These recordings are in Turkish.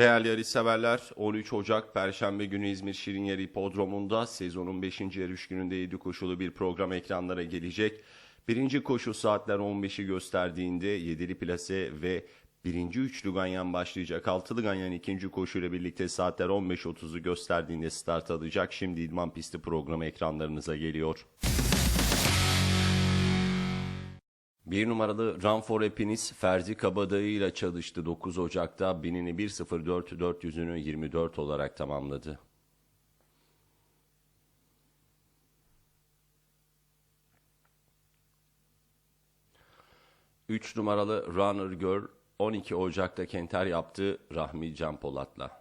Değerli yarışseverler, 13 Ocak Perşembe günü İzmir Şirinyeri Hipodromu'nda sezonun 5. yarış gününde 7 koşulu bir program ekranlara gelecek. Birinci koşu saatler 15'i gösterdiğinde 7'li plase ve birinci üçlü ganyan başlayacak. Altılı ganyan ikinci koşuyla birlikte saatler 15.30'u gösterdiğinde start alacak. Şimdi İdman Pisti programı ekranlarınıza geliyor. Bir numaralı Run for Happiness Ferdi Kabadayı ile çalıştı 9 Ocak'ta binini 1.04 400'ünü 24 olarak tamamladı. Üç numaralı Runner Girl 12 Ocak'ta kenter yaptı Rahmi Can Polat'la.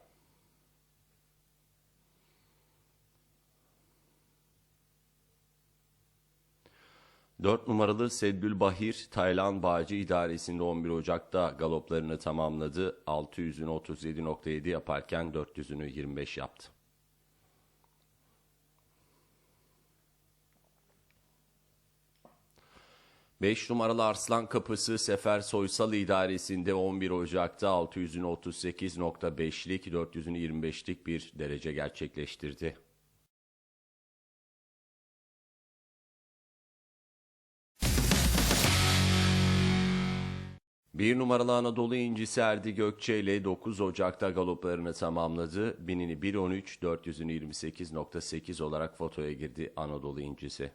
4 numaralı Seddül Bahir, Taylan Bağcı idaresinde 11 Ocak'ta galoplarını tamamladı. 600'ünü 37.7 yaparken 400'ünü 25 yaptı. Beş numaralı Arslan Kapısı Sefer Soysal idaresinde 11 Ocak'ta 600'ünü 38.5'lik 400'ünü 25'lik bir derece gerçekleştirdi. Bir numaralı Anadolu incisi Erdi Gökçe ile 9 Ocak'ta galoplarını tamamladı. Binini 1.13, 400'ünü 28.8 olarak fotoya girdi Anadolu incisi.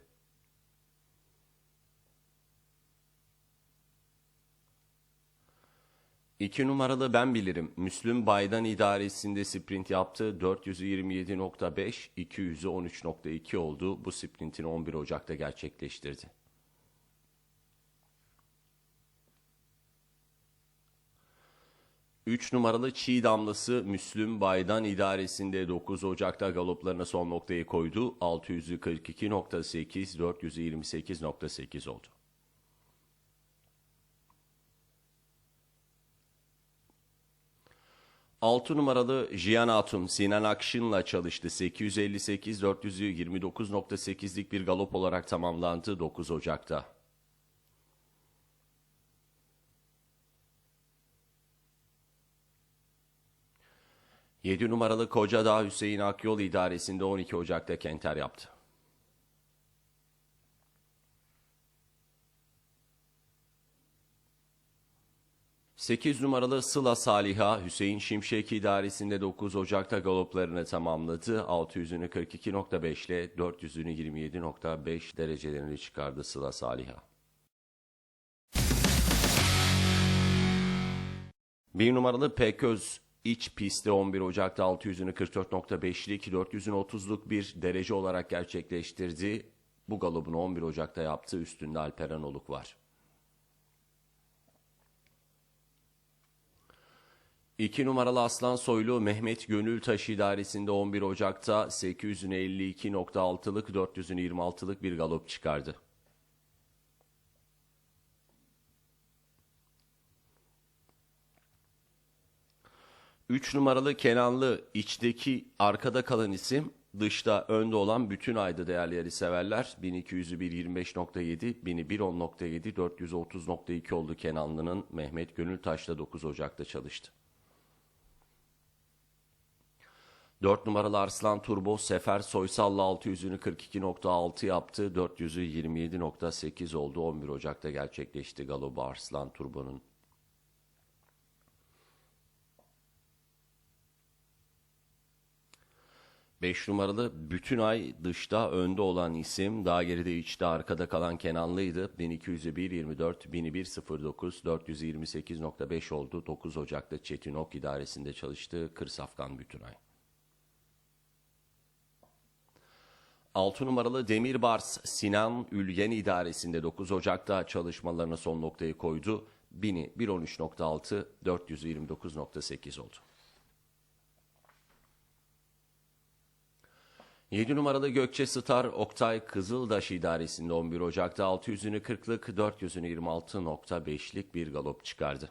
İki numaralı ben bilirim. Müslüm Baydan idaresinde sprint yaptı. 400'ü 27.5, 200'ü 13.2 oldu. Bu sprintini 11 Ocak'ta gerçekleştirdi. 3 numaralı Çiğ Damlası Müslüm Baydan idaresinde 9 Ocak'ta galoplarına son noktayı koydu. 600'ü 42.8, 400'ü 28.8 oldu. Altı numaralı Jiyan Hatun Sinan Akşın'la çalıştı. 858 400'ü 29.8'lik bir galop olarak tamamlandı 9 Ocak'ta. 7 numaralı Kocadağ Hüseyin Akyol idaresinde 12 Ocak'ta kenter yaptı. Sekiz numaralı Sıla Saliha Hüseyin Şimşek idaresinde 9 Ocak'ta galoplarını tamamladı. 600'ünü 42.5 ile 400'ünü 27.5 derecelerini çıkardı Sıla Saliha. Bir numaralı Peköz İç pistte 11 Ocak'ta 600'ünü 44.5'lik, 400'ünü 30'luk bir derece olarak gerçekleştirdi. Bu galobunu 11 Ocak'ta yaptı. Üstünde Alperen Oluk var. 2 numaralı Aslan Soylu Mehmet Gönültaş idaresinde 11 Ocak'ta 800'ünü 52.6'lık 400'ünü 26'lık bir galop çıkardı. 3 numaralı Kenanlı içteki arkada kalan isim dışta önde olan bütün ayda değerli yeri severler. 1200'ü 1.25.7, 1000'i 1.10.7, 430.2 oldu Kenanlı'nın Mehmet Gönültaş'ta 9 Ocak'ta çalıştı. 4 numaralı Arslan Turbo Sefer Soysal'la 600'ünü 42.6 yaptı. 400'ü 27.8 oldu. 11 Ocak'ta gerçekleşti Galobu Arslan Turbo'nun. 5 numaralı bütün ay dışta önde olan isim daha geride içte arkada kalan Kenanlı'ydı. 1200'ü 1.24, 1000'i 1.09, 428.5 oldu. 9 Ocak'ta Çetin Ok idaresinde çalıştı. Kırsafkan bütün ay. 6 numaralı Demirbars Sinan Ülgen idaresinde 9 Ocak'ta çalışmalarına son noktayı koydu. 1000'i 1.13.6, 429.8 oldu. 7 numaralı Gökçe Star Oktay Kızıldaş idaresinde 11 Ocak'ta 600'ünü 40'lık 400'ünü 26.5'lik bir galop çıkardı.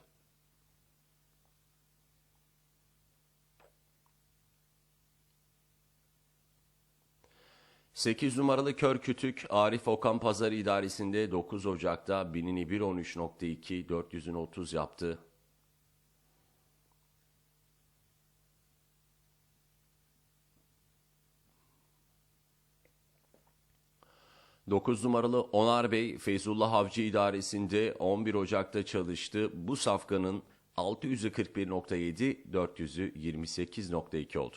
Sekiz numaralı Kör Kütük Arif Okan Pazarı idaresinde 9 Ocak'ta binini 1.13.2 400'ünü 30 yaptı. 9 numaralı Onar Bey Feyzullah Avcı idaresinde 11 Ocak'ta çalıştı. Bu safkanın 641.7, 428.2 oldu.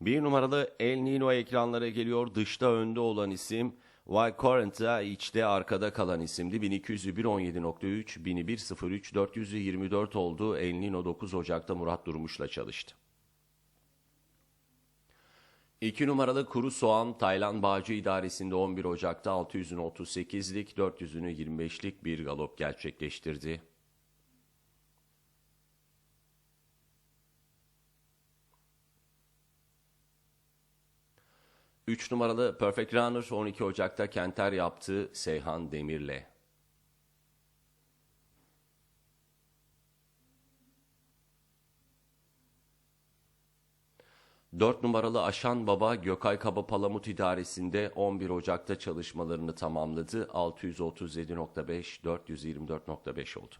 Bir numaralı El Nino ekranlara geliyor. Dışta önde olan isim Y Current'a içte arkada kalan isimdi. 1201 17.3, 1103 424 oldu. El Nino 9 Ocak'ta Murat Durmuş'la çalıştı. 2 numaralı kuru soğan Taylan Bağcı idaresinde 11 Ocak'ta 600'ünü 38'lik 400'ünü 25'lik bir galop gerçekleştirdi. 3 numaralı Perfect Runner 12 Ocak'ta Kenter yaptı Seyhan Demir'le. Dört numaralı Aşan Baba Gökay Kaba Palamut idaresinde 11 Ocak'ta çalışmalarını tamamladı. 637.5, 424.5 oldu.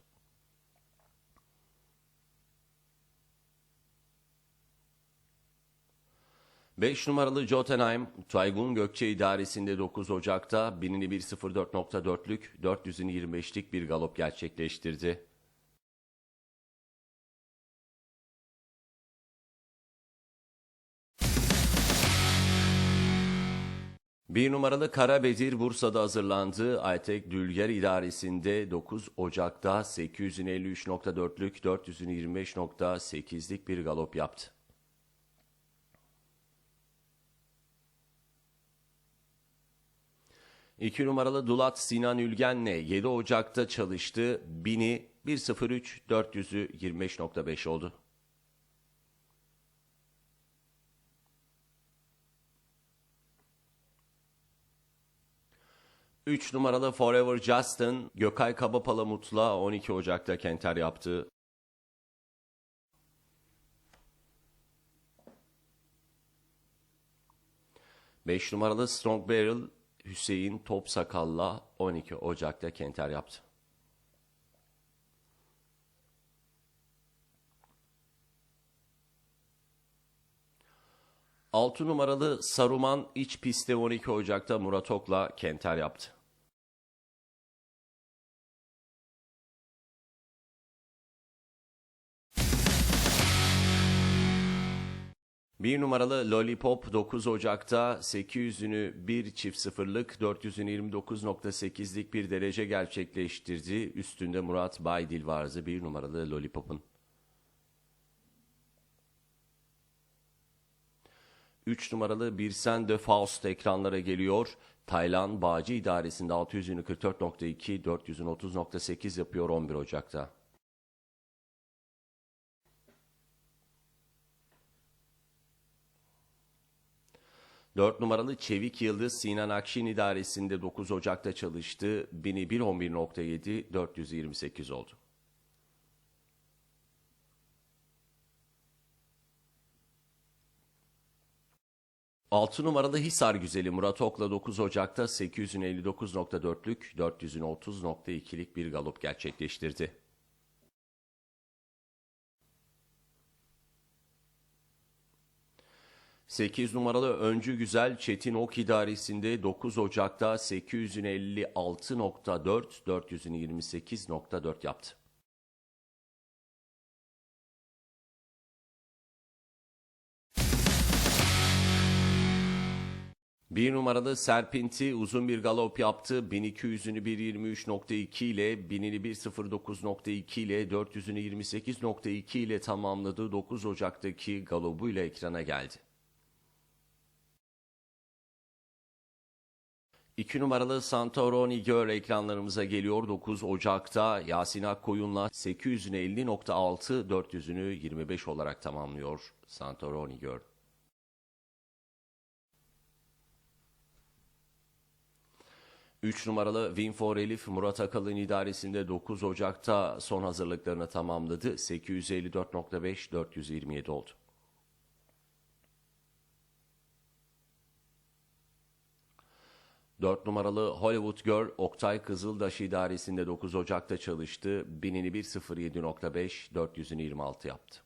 5 numaralı Jotunheim, Taygun Gökçe idaresinde 9 Ocak'ta binini 1.04.4'lük, 400'ünü 25'lik bir galop gerçekleştirdi. Bir numaralı Kara Bedir Bursa'da hazırlandı. Aytek Dülger idaresinde 9 Ocak'ta 853.4'lük 425.8'lik bir galop yaptı. 2 numaralı Dulat Sinan Ülgen'le 7 Ocak'ta çalıştı. Bini 1.03 400'ü 25.5 oldu. Üç numaralı Forever Justin, Gökay Kabapalamut'la 12 Ocak'ta Kenter yaptı. Beş numaralı Strong Barrel, Hüseyin Topsakal'la 12 Ocak'ta Kenter yaptı. Altı numaralı Saruman iç pistte 12 Ocak'ta Murat Ok'la Kenter yaptı. Bir numaralı Lollipop 9 Ocak'ta 800'ünü bir çift sıfırlık 429.8'lik bir derece gerçekleştirdi. Üstünde Murat Baydil vardı bir numaralı Lollipop'un. 3 numaralı Birsen de Faust ekranlara geliyor. Taylan Bağcı idaresinde 600'ünü 44.2, 400'ünü 30.8 yapıyor 11 Ocak'ta. 4 numaralı Çevik Yıldız Sinan Akşin idaresinde 9 Ocak'ta çalıştı. Bini 111.7 428 oldu. Altı numaralı Hisar Güzeli Murat Ok'la 9 Ocak'ta 859.4'lük 430.2'lik bir galop gerçekleştirdi. 8 numaralı Öncü Güzel Çetin Ok idaresinde 9 Ocak'ta 856.4, 428.4 yaptı. Bir numaralı Serpinti uzun bir galop yaptı. 1200'ünü 1.23.2 ile, 1000'ini 1.09.2 ile, 400'ünü 28.2 ile tamamladı. 9 Ocak'taki galobuyla ekrana geldi. 2 numaralı Santoroni Gör ekranlarımıza geliyor 9 Ocak'ta Yasin Akkoyun'la 800'ünü 50.6 400'ünü 25 olarak tamamlıyor Santoroni Gör. Üç numaralı Win for Elif Murat Akalın idaresinde 9 Ocak'ta son hazırlıklarını tamamladı. 854.5 427 oldu. 4 numaralı Hollywood Girl Oktay Kızıldaş idaresinde 9 Ocak'ta çalıştı. Binini 1.07.5, 400'ünü 26 yaptı.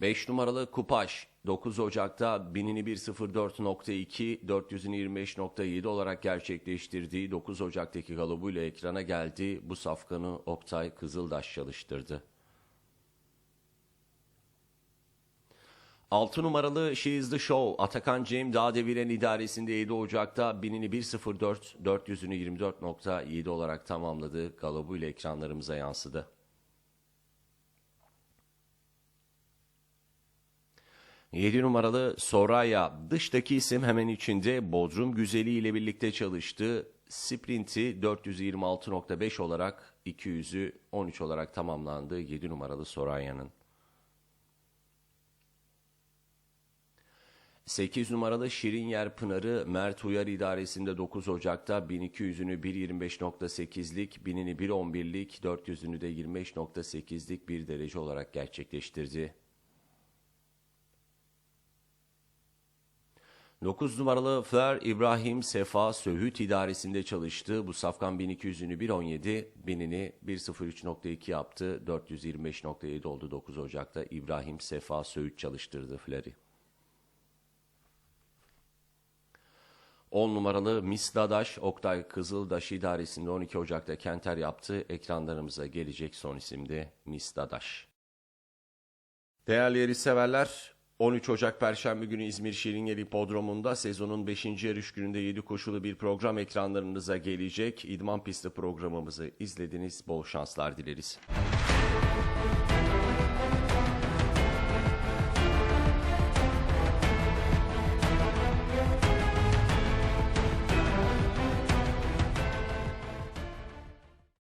Beş numaralı Kupaş 9 Ocak'ta binini 104.2, 425.7 olarak gerçekleştirdiği 9 Ocak'taki galobuyla ekrana geldi. Bu safkanı Oktay Kızıldaş çalıştırdı. 6 numaralı She is the Show Atakan Cem Dağ Deviren idaresinde 7 Ocak'ta binini 1.04, 400'ünü 24.7 olarak tamamladı. Galobuyla ekranlarımıza yansıdı. 7 numaralı Soraya dıştaki isim hemen içinde Bodrum Güzeli ile birlikte çalıştı. Sprinti 426.5 olarak 200'ü 13 olarak tamamlandı 7 numaralı Soraya'nın. 8 numaralı Şirin Yer Pınarı Mert Uyar idaresinde 9 Ocak'ta 1200'ünü 1.25.8'lik, 1000'ini 1.11'lik, 400'ünü de 25.8'lik bir derece olarak gerçekleştirdi. 9 numaralı Fler İbrahim Sefa Söğüt idaresinde çalıştı. Bu safkan 1200'ünü 1.17, 1000'ini 1.03.2 yaptı. 425.7 oldu 9 Ocak'ta İbrahim Sefa Söğüt çalıştırdı Fler'i. 10 numaralı Miss Dadaş Oktay Kızıldaş idaresinde 12 Ocak'ta Kenter yaptı. Ekranlarımıza gelecek son isimde Miss Dadaş. Değerli yarış severler, 13 Ocak Perşembe günü İzmir Şirinyer Hipodromu'nda sezonun 5. yarış gününde 7 koşulu bir program ekranlarınıza gelecek. İdman pisti programımızı izlediniz. Bol şanslar dileriz.